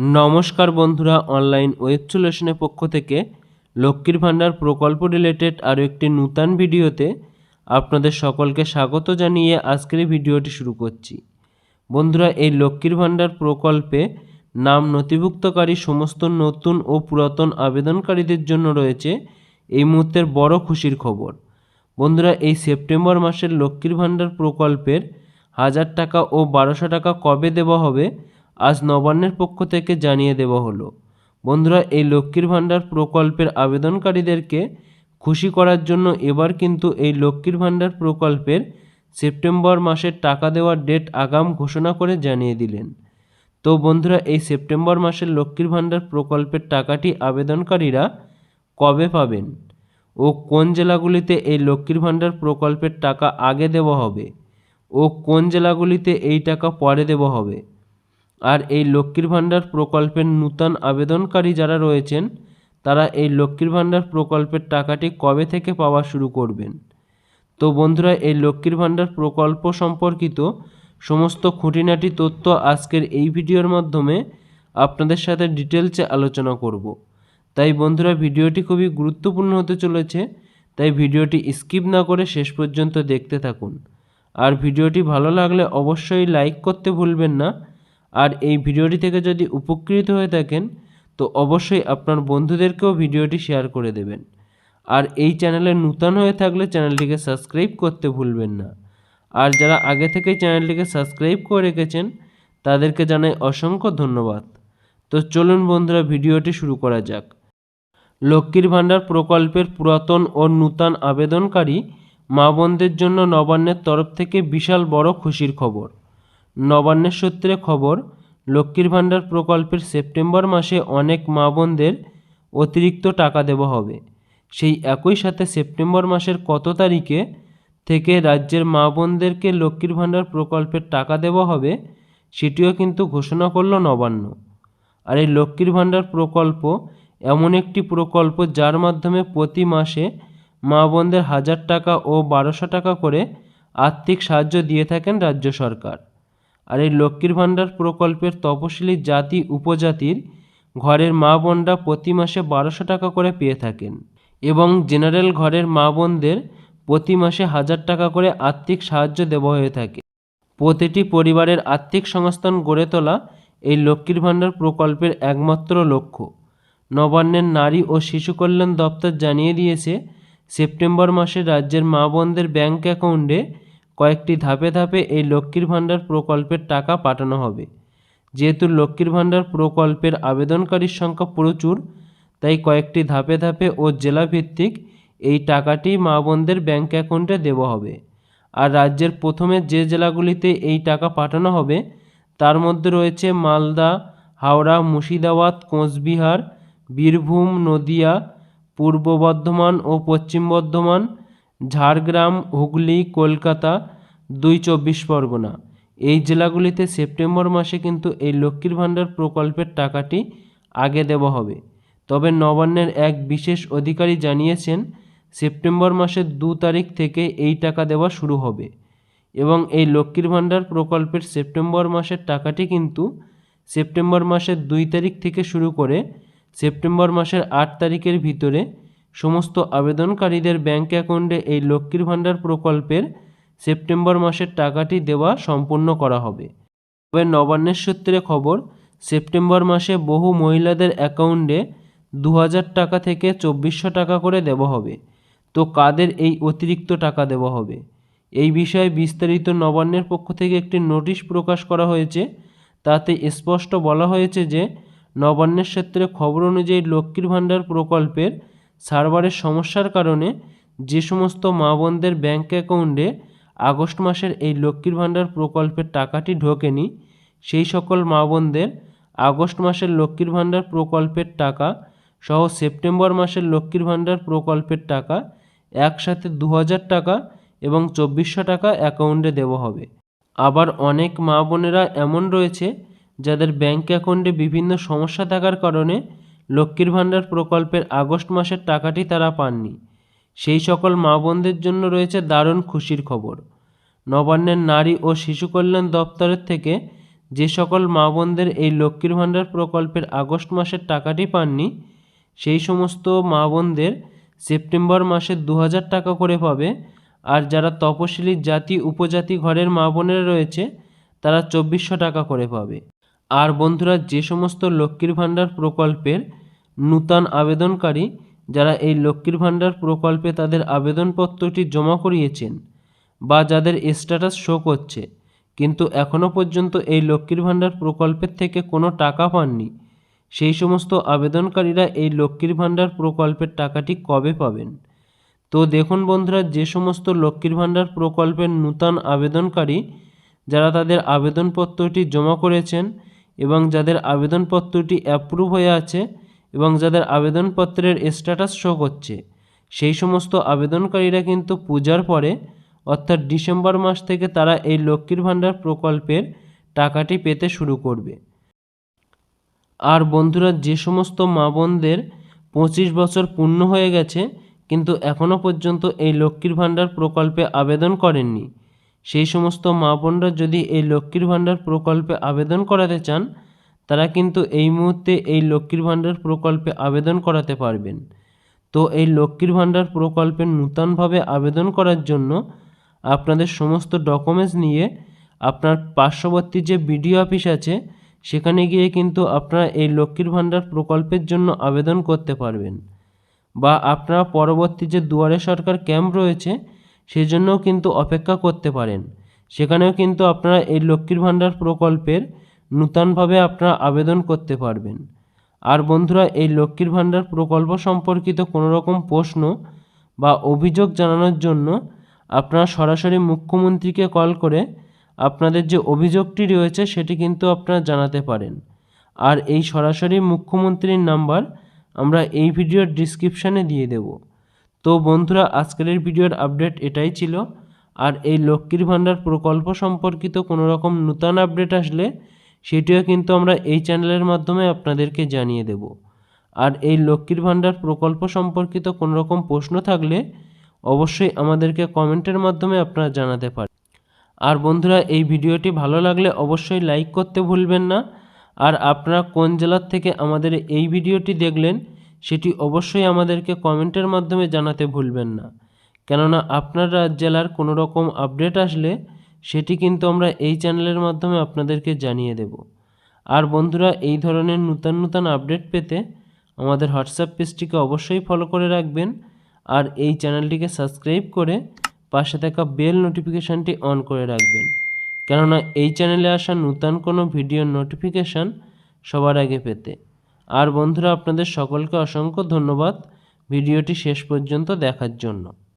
নমস্কার বন্ধুরা online web সলিউশনের পক্ষ থেকে লক্ষ্মীর ভাণ্ডার প্রকল্প রিলেটেড আরও একটি নূতন ভিডিওতে আপনাদের সকলকে স্বাগত জানিয়ে আজকের ভিডিওটি শুরু করছি। বন্ধুরা, এই লক্ষ্মীর ভাণ্ডার প্রকল্পে নাম নথিভুক্তকারী সমস্ত নতুন ও পুরাতন আবেদনকারীদের জন্য রয়েছে এই মুহূর্তের বড় খুশির খবর। বন্ধুরা, এই সেপ্টেম্বর মাসের লক্ষ্মীর ভাণ্ডার প্রকল্পের হাজার টাকা ও বারোশো টাকা কবে দেওয়া হবে আজ নবান্নের পক্ষ থেকে জানিয়ে দেওয়া হলো, বন্ধুরা, এই লক্ষ্মীর ভাণ্ডার প্রকল্পের আবেদনকারীদেরকে খুশি করার জন্য এবার কিন্তু এই লক্ষ্মীর ভাণ্ডার প্রকল্পের সেপ্টেম্বর মাসের টাকা দেওয়ার ডেট আগাম ঘোষণা করে জানিয়ে দিলেন। তো বন্ধুরা, এই সেপ্টেম্বর মাসের লক্ষ্মীর ভাণ্ডার প্রকল্পের টাকাটি আবেদনকারীরা কবে পাবেন ও কোন জেলাগুলিতে এই লক্ষ্মীর ভাণ্ডার প্রকল্পের টাকা আগে দেওয়া হবে ও কোন জেলাগুলিতে এই টাকা পরে দেওয়া হবে আর এই লক্ষ্মীর ভাণ্ডার প্রকল্পের নূতন আবেদনকারী যারা রয়েছেন, তারা এই লক্ষ্মীর ভাণ্ডার প্রকল্পের টাকাটি কবে থেকে পাওয়া শুরু করবেন? তো বন্ধুরা, এই লক্ষ্মীর ভাণ্ডার প্রকল্প সম্পর্কিত সমস্ত খুঁটিনাটি তথ্য আজকের এই ভিডিওর মাধ্যমে আপনাদের সাথে ডিটেলসে আলোচনা করব। তাই বন্ধুরা, ভিডিওটি খুবই গুরুত্বপূর্ণ হতে চলেছে, তাই ভিডিওটি স্কিপ না করে শেষ পর্যন্ত দেখতে থাকুন। আর ভিডিওটি ভালো লাগলে অবশ্যই লাইক করতে ভুলবেন না আর এই ভিডিওটি থেকে যদি উপকৃত হয়ে থাকেন, তো অবশ্যই আপনার বন্ধুদেরকেও ভিডিওটি শেয়ার করে দেবেন। আর এই চ্যানেলে নূতন হয়ে থাকলে চ্যানেলটিকে সাবস্ক্রাইব করতে ভুলবেন না। আর যারা আগে থেকেই চ্যানেলটিকে সাবস্ক্রাইব করে রেখেছেন, তাদেরকে জানাই অসংখ্য ধন্যবাদ। তো চলুন বন্ধুরা, ভিডিওটি শুরু করা যাক। লক্ষ্মীর ভাণ্ডার প্রকল্পের পুরাতন ও নূতন আবেদনকারী মা বোনদের জন্য নবান্নের তরফ থেকে বিশাল বড় খুশির খবর। নবান্নের সূত্রে খবর, লক্ষ্মীর ভাণ্ডার প্রকল্পের সেপ্টেম্বর মাসে অনেক মা বোনদের অতিরিক্ত টাকা দেওয়া হবে। সেই একই সাথে সেপ্টেম্বর মাসের কত তারিখে থেকে রাজ্যের মা বোনদেরকে লক্ষ্মীর ভাণ্ডার প্রকল্পের টাকা দেওয়া হবে, সেটিও কিন্তু ঘোষণা করল নবান্ন। আর এই লক্ষ্মীর ভাণ্ডার প্রকল্প এমন একটি প্রকল্প যার মাধ্যমে প্রতি মাসে মা বোনদের হাজার টাকা ও বারোশো টাকা করে আর্থিক সাহায্য দিয়ে থাকেন রাজ্য সরকার। আর এই লক্ষ্মীর ভাণ্ডার প্রকল্পের তপশিলি জাতি উপজাতির ঘরের মা বোনরা প্রতি মাসে বারোশো টাকা করে পেয়ে থাকেন এবং জেনারেল ঘরের মা বোনদের প্রতি মাসে হাজার টাকা করে আর্থিক সাহায্য দেওয়া হয়ে থাকে। প্রতিটি পরিবারের আর্থিক সংস্থান গড়ে তোলা এই লক্ষ্মীর ভাণ্ডার প্রকল্পের একমাত্র লক্ষ্য। নবান্নের নারী ও শিশু কল্যাণ দপ্তর জানিয়ে দিয়েছে, সেপ্টেম্বর মাসে রাজ্যের মা বোনদের ব্যাঙ্ক অ্যাকাউন্টে কয়েকটি ধাপে ধাপে এই লক্ষ্মীর ভাণ্ডার প্রকল্পের টাকা পাঠানো হবে। যেহেতু লক্ষ্মীর ভাণ্ডার প্রকল্পের আবেদনকারীর সংখ্যা প্রচুর, তাই কয়েকটি ধাপে ধাপে ও জেলাভিত্তিক এই টাকাটি মা বোনদের ব্যাঙ্ক অ্যাকাউন্টে দেওয়া হবে। আর রাজ্যের প্রথমে যে জেলাগুলিতে এই টাকা পাঠানো হবে, তার মধ্যে রয়েছে মালদা, হাওড়া, মুর্শিদাবাদ, কোচবিহার, বীরভূম, নদিয়া, পূর্ব বর্ধমান ও পশ্চিম বর্ধমান ঝাড়গ্রাম, হুগলি, কলকাতা, দুই চব্বিশ পরগনা। এই জেলাগুলিতে সেপ্টেম্বর মাসে কিন্তু এই লক্ষ্মীর ভাণ্ডার প্রকল্পের টাকাটি আগে দেওয়া হবে। তবে নবান্নের এক বিশেষ অধিকারী জানিয়েছেন, সেপ্টেম্বর মাসের দু তারিখ থেকে এই টাকা দেওয়া শুরু হবে এবং এই লক্ষ্মীর ভাণ্ডার প্রকল্পের সেপ্টেম্বর মাসের টাকাটি কিন্তু সেপ্টেম্বর মাসের দুই তারিখ থেকে শুরু করে সেপ্টেম্বর মাসের আট তারিখের ভিতরে সমস্ত আবেদনকারীদের ব্যাঙ্ক অ্যাকাউন্টে এই লক্ষ্মীর ভাণ্ডার প্রকল্পের সেপ্টেম্বর মাসের টাকাটি দেওয়া সম্পূর্ণ করা হবে। তবে নবান্নের সূত্রে খবর, সেপ্টেম্বর মাসে বহু মহিলাদের অ্যাকাউন্টে দু হাজার টাকা থেকে চব্বিশশো টাকা করে দেওয়া হবে। তো কাদের এই অতিরিক্ত টাকা দেওয়া হবে? এই বিষয়ে বিস্তারিত নবান্নের পক্ষ থেকে একটি নোটিশ প্রকাশ করা হয়েছে। তাতে স্পষ্ট বলা হয়েছে যে, নবান্নের ক্ষেত্রে খবর অনুযায়ী লক্ষ্মীর ভাণ্ডার প্রকল্পের সার্ভারের সমস্যার কারণে যে সমস্ত মা বোনদের ব্যাঙ্ক অ্যাকাউন্টে আগস্ট মাসের এই লক্ষ্মীর ভাণ্ডার প্রকল্পের টাকাটি ঢোকেনি, সেই সকল মা বোনদের আগস্ট মাসের লক্ষ্মীর ভাণ্ডার প্রকল্পের টাকা সহ সেপ্টেম্বর মাসের লক্ষ্মীর ভাণ্ডার প্রকল্পের টাকা একসাথে দু হাজার টাকা এবং চব্বিশশো টাকা অ্যাকাউন্টে দেওয়া হবে। আবার অনেক মা বোনেরা এমন রয়েছে, যাদের ব্যাঙ্ক অ্যাকাউন্টে বিভিন্ন সমস্যা থাকার কারণে লক্ষ্মীর ভাণ্ডার প্রকল্পের আগস্ট মাসের টাকাটি তারা পাননি। সেই সকল মা বোনদের জন্য রয়েছে দারুণ খুশির খবর। নবান্নের নারী ও শিশু কল্যাণ দপ্তরের থেকে যে সকল মা বোনদের এই লক্ষ্মীর ভাণ্ডার প্রকল্পের আগস্ট মাসের টাকাটি পাননি, সেই সমস্ত মা বোনদের সেপ্টেম্বর মাসে দু হাজার টাকা করে পাবে। আর যারা তপশিলি জাতি, উপজাতি ঘরের মা বোনেরা রয়েছে, তারা চব্বিশশো টাকা করে পাবে। আর বন্ধুরা, যে সমস্ত লক্ষ্মীর ভাণ্ডার প্রকল্পের নূতন আবেদনকারী যারা এই লক্ষ্মীর ভাণ্ডার প্রকল্পে তাদের আবেদনপত্রটি জমা করিয়েছেন বা যাদের স্ট্যাটাস শো করছে, কিন্তু এখনও পর্যন্ত এই লক্ষ্মীর ভাণ্ডার প্রকল্পের থেকে কোনো টাকা পাননি, সেই সমস্ত আবেদনকারীরা এই লক্ষ্মীর ভাণ্ডার প্রকল্পের টাকাটি কবে পাবেন? তো দেখুন বন্ধুরা, যে সমস্ত লক্ষ্মীর ভাণ্ডার প্রকল্পের নূতন আবেদনকারী যারা তাদের আবেদনপত্রটি জমা করেছেন এবং যাদের আবেদনপত্রটি অ্যাপ্রুভ হয়ে আছে এবং যাদের আবেদনপত্রের স্ট্যাটাস শো করছে, সেই সমস্ত আবেদনকারীরা কিন্তু পূজার পরে, অর্থাৎ ডিসেম্বর মাস থেকে তারা এই লক্ষ্মীর ভাণ্ডার প্রকল্পের টাকাটি পেতে শুরু করবে। আর বন্ধুরা, যে সমস্ত মা বোনদের পঁচিশ বছর পূর্ণ হয়ে গেছে, কিন্তু এখনও পর্যন্ত এই লক্ষ্মীর ভাণ্ডার প্রকল্পে আবেদন করেননি। সেই সমস্ত মা বোনরা যদি এই লক্ষ্মীর ভাণ্ডার প্রকল্পে আবেদন করাতে চান তারা কিন্তু এই মুহূর্তে এই লক্ষ্মীর ভাণ্ডার প্রকল্পে আবেদন করাতে পারবেন। তো এই লক্ষ্মীর ভাণ্ডার প্রকল্পে নূতনভাবে আবেদন করার জন্য আপনাদের সমস্ত ডকুমেন্টস নিয়ে আপনার পার্শ্ববর্তী যে বিডিও অফিস আছে, সেখানে গিয়ে কিন্তু আপনারা এই লক্ষ্মীর ভাণ্ডার প্রকল্পের জন্য আবেদন করতে পারবেন। বা আপনারা পরবর্তী যে দুয়ারে সরকার ক্যাম্প রয়েছে, সেজন্যও কিন্তু অপেক্ষা করতে পারেন। সেখানেও কিন্তু আপনারা এই লক্ষ্মীর ভাণ্ডার প্রকল্পের নূতনভাবে আপনারা আবেদন করতে পারবেন। আর বন্ধুরা, এই লক্ষ্মীর ভাণ্ডার প্রকল্প সম্পর্কিত কোনো রকম প্রশ্ন বা অভিযোগ জানানোর জন্য আপনারা সরাসরি মুখ্যমন্ত্রীকে কল করে আপনাদের যে অভিযোগটি রয়েছে সেটি কিন্তু আপনারা জানাতে পারেন। আর এই সরাসরি মুখ্যমন্ত্রীর নাম্বার আমরা এই ভিডিওর ডিসক্রিপশানে দিয়ে দেব। তো বন্ধুরা, আজকের ভিডিওর আপডেট এটাই ছিল। আর এই লক্ষ্মীর ভাণ্ডার প্রকল্প সম্পর্কিত কোনো রকম নূতন আপডেট আসলে সেটিও কিন্তু আমরা এই চ্যানেলের মাধ্যমে আপনাদেরকে জানিয়ে দেব। আর এই লক্ষ্মীর ভাণ্ডার প্রকল্প সম্পর্কিত কোনো রকম প্রশ্ন থাকলে অবশ্যই আমাদেরকে কমেন্টের মাধ্যমে আপনারা জানাতে পারেন। আর বন্ধুরা, এই ভিডিওটি ভালো লাগলে অবশ্যই লাইক করতে ভুলবেন না। আর আপনারা কোন জেলার থেকে আমাদের এই ভিডিওটি দেখলেন, সেটি অবশ্যই আমাদেরকে কমেন্টের মাধ্যমে জানাতে ভুলবেন না। কেননা আপনার জেলার কোনো রকম আপডেট আসলে সেটি কিন্তু আমরা এই চ্যানেলের মাধ্যমে আপনাদেরকে জানিয়ে দেব। আর বন্ধুরা, এই ধরনের নূতন নূতন আপডেট পেতে আমাদের হোয়াটসঅ্যাপ পেজটিকে অবশ্যই ফলো করে রাখবেন আর এই চ্যানেলটিকে সাবস্ক্রাইব করে পাশে থাকা বেল নোটিফিকেশানটি অন করে রাখবেন। কেননা, এই চ্যানেলে আসা নূতন কোনো ভিডিওর নোটিফিকেশান সবার আগে পেতে। আর বন্ধুরা, আপনাদের সকলকে অসংখ্য ধন্যবাদ ভিডিওটি শেষ পর্যন্ত দেখার জন্য।